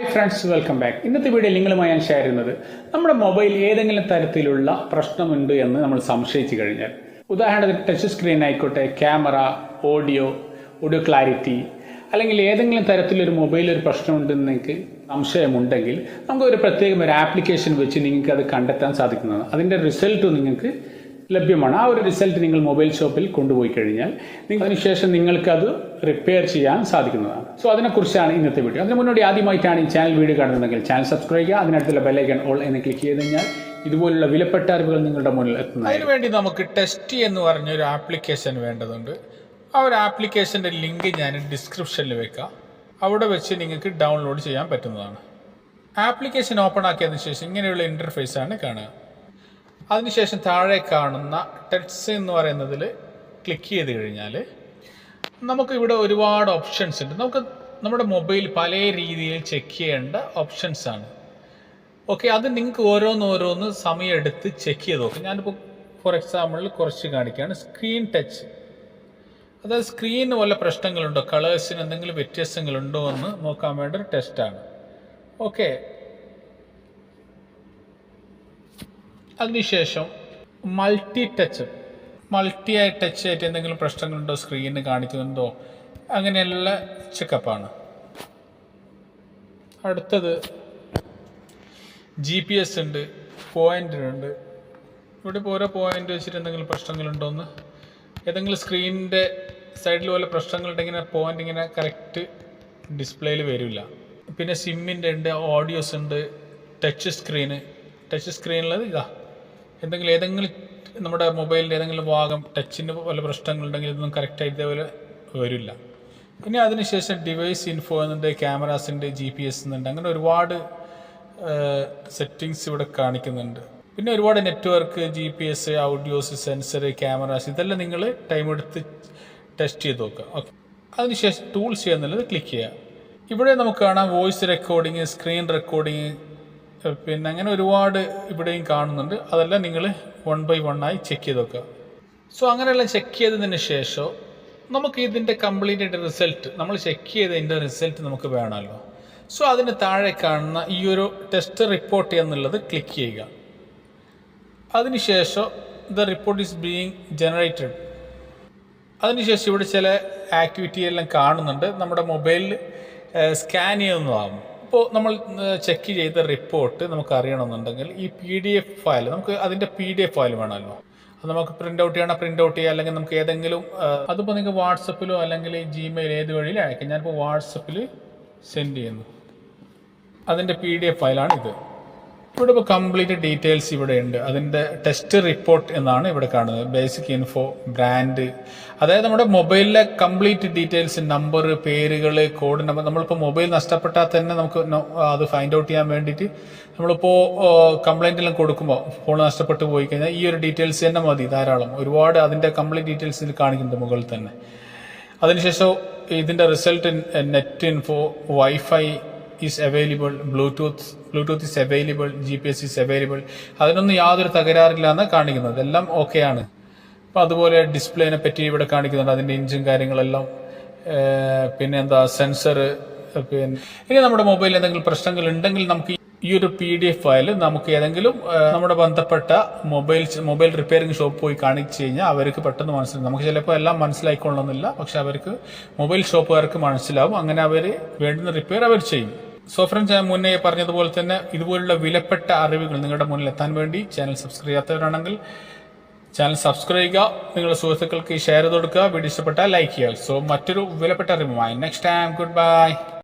Hi friends welcome back ഇന്നത്തെ video നിങ്ങളുമായി ഞാൻ ഷെയർ ചെയ്യുന്നത് നമ്മുടെ മൊബൈൽ ഏതെങ്കിലും തരത്തിലുള്ള പ്രശ്നമുണ്ട് എന്ന് നമ്മൾ സംശയിച്ചു കഴിഞ്ഞാൽ. ഉദാഹരണത്തിന് ടച്ച് സ്ക്രീൻ ആയിക്കോട്ടെ ക്യാമറ ഓഡിയോ ഓഡിയോ ക്ലാരിറ്റി അല്ലെങ്കിൽ ഏതെങ്കിലും തരത്തിലൊരു മൊബൈൽ ഒരു പ്രശ്നമുണ്ടെന്ന് നിങ്ങൾക്ക് സംശയമുണ്ടെങ്കിൽ നമുക്ക് ഒരു പ്രത്യേകം ഒരു ആപ്ലിക്കേഷൻ വെച്ച് നിങ്ങൾക്ക് അത് കണ്ടെത്താൻ സാധിക്കുന്നതാണ്. അതിന്റെ റിസൾട്ട് നിങ്ങൾക്ക് ലഭ്യമാണ്. ആ ഒരു റിസൾട്ട് നിങ്ങൾ മൊബൈൽ ഷോപ്പിൽ കൊണ്ടുപോയി കഴിഞ്ഞാൽ നിങ്ങൾ അതിനുശേഷം നിങ്ങൾക്കത് റിപ്പയർ ചെയ്യാൻ സാധിക്കുന്നതാണ്. സോ അതിനെക്കുറിച്ചാണ് ഇന്നത്തെ വീഡിയോ അതിന് മുന്നോടി ആദ്യമായിട്ടാണ് ഈ ചാനൽ വീഡിയോ കാണുന്നതെങ്കിൽ ചാനൽ സബ്സ്ക്രൈബ് ചെയ്യുക. അതിനടുത്തുള്ള ബെല്ലൈക്കൺ ഓൾ എന്ന് ക്ലിക്ക് ചെയ്ത് കഴിഞ്ഞാൽ ഇതുപോലുള്ള വിലപ്പെട്ട അറിവുകൾ നിങ്ങളുടെ മുന്നിൽ എത്തുന്നതായിരിക്കും. അതിനുവേണ്ടി നമുക്ക് ടെസ്റ്റ് എന്ന് പറഞ്ഞൊരു ആപ്ലിക്കേഷൻ വേണ്ടതുണ്ട്. ആ ഒരു ആപ്ലിക്കേഷന്റെ ലിങ്ക് ഞാൻ ഡിസ്ക്രിപ്ഷനിൽ വെക്കാം. അവിടെ വെച്ച് നിങ്ങൾക്ക് ഡൗൺലോഡ് ചെയ്യാൻ പറ്റുന്നതാണ്. ആപ്ലിക്കേഷൻ ഓപ്പൺ ആക്കിയതിന് ശേഷം ഇങ്ങനെയുള്ള ഇന്റർഫേസ് ആണ് കാണുക. അതിനുശേഷം താഴെ കാണുന്ന ടെക്സ് എന്ന് പറയുന്നതിൽ ക്ലിക്ക് ചെയ്ത് കഴിഞ്ഞാൽ നമുക്ക് ഇവിടെ ഒരുപാട് ഓപ്ഷൻസ് ഉണ്ട്. നമുക്ക് നമ്മുടെ മൊബൈൽ പല രീതിയിൽ ചെക്ക് ചെയ്യേണ്ട ഓപ്ഷൻസ് ആണ്. ഓക്കെ അത് നിങ്ങൾക്ക് ഓരോന്നോരോന്ന് ഓരോന്ന് സമയമെടുത്ത് ചെക്ക് ചെയ്ത് നോക്കും. ഞാനിപ്പോൾ ഫോർ എക്സാമ്പിളിൽ കുറച്ച് കാണിക്കുകയാണ് സ്ക്രീൻ ടച്ച് അതായത് സ്ക്രീനിന് വല്ല പ്രശ്നങ്ങളുണ്ടോ? കളേഴ്സിന് എന്തെങ്കിലും വ്യത്യാസങ്ങളുണ്ടോ എന്ന് നോക്കാൻ വേണ്ട ഒരു ടെസ്റ്റാണ് ഓക്കെ അതിനുശേഷം മൾട്ടി ടച്ച് മൾട്ടി ആയി ടച്ച് ആയിട്ട് എന്തെങ്കിലും പ്രശ്നങ്ങളുണ്ടോ സ്ക്രീനിന് കാണിക്കുന്നുണ്ടോ അങ്ങനെയുള്ള ചെക്കപ്പാണ് അടുത്തത് ജി പി എസ് ഉണ്ട് പോയിന്റ് ഉണ്ട്. ഇവിടെ ഇപ്പോൾ ഓരോ പോയിന്റ് വെച്ചിട്ട് എന്തെങ്കിലും പ്രശ്നങ്ങളുണ്ടോയെന്ന് ഏതെങ്കിലും സ്ക്രീനിന്റെ സൈഡിൽ വല്ല പ്രശ്നങ്ങളുണ്ടെങ്കിൽ പോയിന്റ് ഇങ്ങനെ കറക്റ്റ് ഡിസ്പ്ലേയിൽ വരില്ല. പിന്നെ സിമ്മിന്റെ ഉണ്ട് ഓഡിയോസ് ഉണ്ട് ടച്ച് സ്ക്രീന് ടച്ച് സ്ക്രീനുള്ളത് ഇതാ. എന്തെങ്കിലും ഏതെങ്കിലും നമ്മുടെ മൊബൈലിന്റെ ഏതെങ്കിലും ഭാഗം ടച്ചിന് വല്ല പ്രശ്നങ്ങളുണ്ടെങ്കിൽ ഇതൊന്നും കറക്റ്റായിട്ട് ഇതേപോലെ വരില്ല. പിന്നെ അതിനുശേഷം ഡിവൈസ് ഇൻഫോ എന്നുണ്ട് ക്യാമറാസിന്റെ ജി പി എസ് എന്നുണ്ട് അങ്ങനെ ഒരുപാട് സെറ്റിങ്സ് ഇവിടെ കാണിക്കുന്നുണ്ട്. പിന്നെ ഒരുപാട് network G P S audios sensor cameras ഇതെല്ലാം നിങ്ങൾ ടൈം എടുത്ത് ടെസ്റ്റ് ചെയ്ത് നോക്കുക. ഓക്കെ അതിനുശേഷം ടൂൾസ് ചെയ്യുന്നുള്ളത് ക്ലിക്ക് ചെയ്യുക. ഇവിടെ നമുക്ക് കാണാം വോയിസ് റെക്കോർഡിങ് സ്ക്രീൻ റെക്കോർഡിങ് പിന്നെ അങ്ങനെ ഒരുപാട് ഇവിടെയും കാണുന്നുണ്ട്. അതെല്ലാം നിങ്ങൾ വൺ ബൈ വൺ ആയി ചെക്ക് ചെയ്ത് നോക്കുക സോ അങ്ങനെയെല്ലാം ചെക്ക് ചെയ്തതിന് ശേഷം നമുക്ക് ഇതിന്റെ കംപ്ലീറ്റ് ആയിട്ട് റിസൾട്ട് നമ്മൾ ചെക്ക് ചെയ്തതിന്റെ റിസൾട്ട് നമുക്ക് വേണമല്ലോ. സോ അതിന് താഴെ കാണുന്ന ഈ ഒരു ടെസ്റ്റ് റിപ്പോർട്ട് എന്നുള്ളത് ക്ലിക്ക് ചെയ്യുക. അതിനുശേഷം the report is being generated അതിനുശേഷം ഇവിടെ ചില ആക്ടിവിറ്റി എല്ലാം കാണുന്നുണ്ട്. നമ്മുടെ മൊബൈലിൽ സ്കാൻ ചെയ്യുന്നതാകും ഇപ്പോൾ നമ്മൾ ചെക്ക് ചെയ്ത റിപ്പോർട്ട് നമുക്ക് അറിയണമെന്നുണ്ടെങ്കിൽ ഈ പി ഡി എഫ് ഫയൽ നമുക്ക് അതിന്റെ പി ഡി എഫ് ഫയൽ വേണമല്ലോ. അത് നമുക്ക് പ്രിന്റ് ഔട്ട് ചെയ്യണം പ്രിന്റ് ഔട്ട് ചെയ്യുക അല്ലെങ്കിൽ നമുക്ക് ഏതെങ്കിലും അതിപ്പോൾ നിങ്ങൾക്ക് വാട്സപ്പിലോ അല്ലെങ്കിൽ ജിമെയിൽ ഏത് വഴിയിലും അയക്കാം. ഞാനിപ്പോൾ വാട്സപ്പിൽ സെൻഡ് ചെയ്യുന്നു. അതിന്റെ പി ഡി എഫ് ഫയലാണ് ഇത്. ഇവിടെ ഇപ്പോൾ കംപ്ലീറ്റ് ഡീറ്റെയിൽസ് ഇവിടെ ഉണ്ട്. അതിന്റെ ടെസ്റ്റ് റിപ്പോർട്ട് എന്നാണ് ഇവിടെ കാണുന്നത്. ബേസിക് ഇൻഫോ ബ്രാൻഡ് അതായത് നമ്മുടെ മൊബൈലിലെ കംപ്ലീറ്റ് ഡീറ്റെയിൽസ് നമ്പർ പേരുകൾ കോഡ് നമ്പർ നമ്മളിപ്പോൾ മൊബൈൽ നഷ്ടപ്പെട്ടാൽ തന്നെ നമുക്ക് അത് ഫൈൻഡ് ഔട്ട് ചെയ്യാൻ വേണ്ടിയിട്ട് നമ്മളിപ്പോൾ കംപ്ലൈന്റ് എല്ലാം കൊടുക്കുമ്പോൾ ഫോൺ നഷ്ടപ്പെട്ട് പോയി കഴിഞ്ഞാൽ ഈ ഒരു ഡീറ്റെയിൽസ് തന്നെ മതി ധാരാളം. ഒരുപാട് അതിന്റെ കംപ്ലീറ്റ് ഡീറ്റെയിൽസ് കാണിക്കുന്നുണ്ട് മുകളിൽ തന്നെ. അതിനുശേഷം ഇതിന്റെ result net info WiFi is available Bluetooth Bluetooth is available G P S is available അതിനൊന്നും യാതൊരു തകരാറില്ല എന്ന് കാണിക്കുന്നത്. എല്ലാം ആണ്. അപ്പോൾ അതുപോലെ ഡിസ്പ്ലേനെ പറ്റി ഇവിടെ കാണിക്കുന്നുണ്ട്. അതിന്റെ ഇഞ്ചും കാര്യങ്ങളെല്ലാം. പിന്നെ എന്താ സെൻസർ പിന്നെ ഇനി നമ്മുടെ മൊബൈലിൽ എന്തെങ്കിലും പ്രശ്നങ്ങൾ ഉണ്ടെങ്കിൽ നമുക്ക് ഈ ഒരു പി ഡി എഫ് ഫയൽ നമുക്ക് ഏതെങ്കിലും നമ്മുടെ ബന്ധപ്പെട്ട മൊബൈൽ മൊബൈൽ റിപ്പയറിംഗ് ഷോപ്പ് പോയി കാണിച്ചു കഴിഞ്ഞാൽ അവർക്ക് പെട്ടെന്ന് മനസ്സിലാവും. നമുക്ക് ചിലപ്പോൾ എല്ലാം മനസ്സിലായിക്കൊള്ളണമെന്നില്ല. പക്ഷെ അവർക്ക് മൊബൈൽ ഷോപ്പുകാർക്ക് മനസ്സിലാവും. അങ്ങനെ അവർ വേണ്ടുന്ന റിപ്പയർ അവർ ചെയ്യും. സോ ഫ്രണ്ട്സ് ഞാൻ മുന്നേ പറഞ്ഞതുപോലെ തന്നെ ഇതുപോലുള്ള വിലപ്പെട്ട അറിവുകൾ നിങ്ങളുടെ മുന്നിൽ എത്താൻ വേണ്ടി ചാനൽ സബ്സ്ക്രൈബ് ചെയ്യാത്തവരാണെങ്കിൽ ചാനൽ സബ്സ്ക്രൈബ് ചെയ്യുക നിങ്ങളുടെ സുഹൃത്തുക്കൾക്ക് ഷെയർ ചെയ്ത് കൊടുക്കുക. വീഡിയോ ഇഷ്ടപ്പെട്ടാൽ ലൈക്ക് ചെയ്യുക. സോ മറ്റൊരു വിലപ്പെട്ട അറിവുമായി നെക്സ്റ്റ് ടൈം ഗുഡ് ബൈ